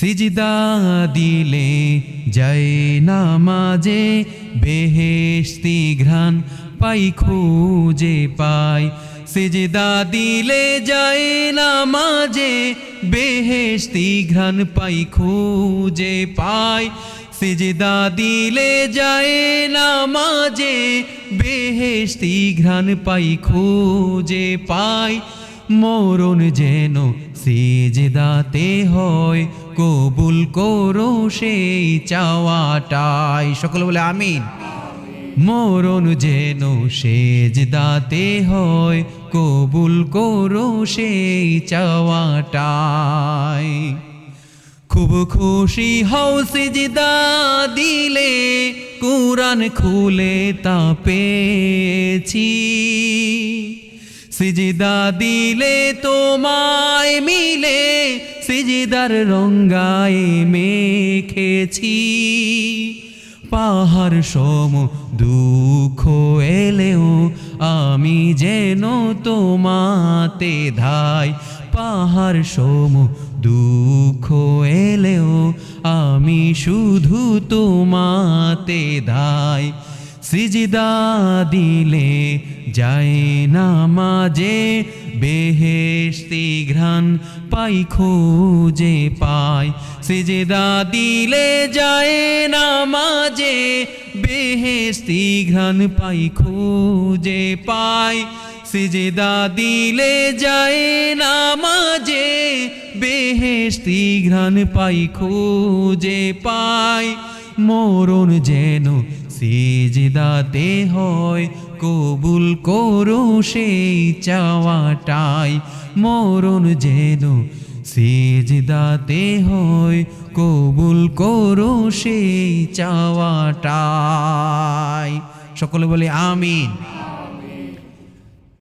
সিজদা দিলে যায় নামাজে, বেহেশতি ঘ্রাণ পাই, খুঁজে পাই। সিজদা দিলে যায় নামাজে, বেহেশতি ঘ্রাণ পাই, খুঁজে পাই। সিজদা দিলে যায় নামাজে, বেহেশতি ঘ্রাণ পাই, খুঁজে পাই। মরণ যেন সিজদাতে হয় কবুল করো সেই চাওয়াটাই। সকলে বলে আমিন। মরণ যেন সেজদাতে হয়, কবুল করো সেই চাওয়াটাই। খুব খুশি হও সিজদা দিলে, কুরআন খুলে তা পেয়েছি। সিজদা দিলে তোমায় মিলে, সিজিদার রঙ্গায় মেখেছি। পাহাড় সম দুঃখ এলেও আমি যেন তোমাতে ধাই। পাহাড় সম দুঃখ এলেও আমি শুধু তোমাতে ধাই। সিজদা দিলে যায় না মাঝে বেহেশতি ঘ্রাণ পাই, খুঁজে পাই। সিজদা দিলে যায় না মাঝে বেহেশতি ঘ্রাণ পাই, খুঁজে পাই। সিজদা দিলে যায় না মাঝে বেহেশতি ঘ্রাণ পাই, খুঁজে পাই। মরণ যেন সিজদাতে হয়, কবুল করো সেই চাওয়াটাই। মরণ যেন সিজদাতে হয়, কবুল করো সেই চাওয়াটাই। সকলে বলে, আমিন।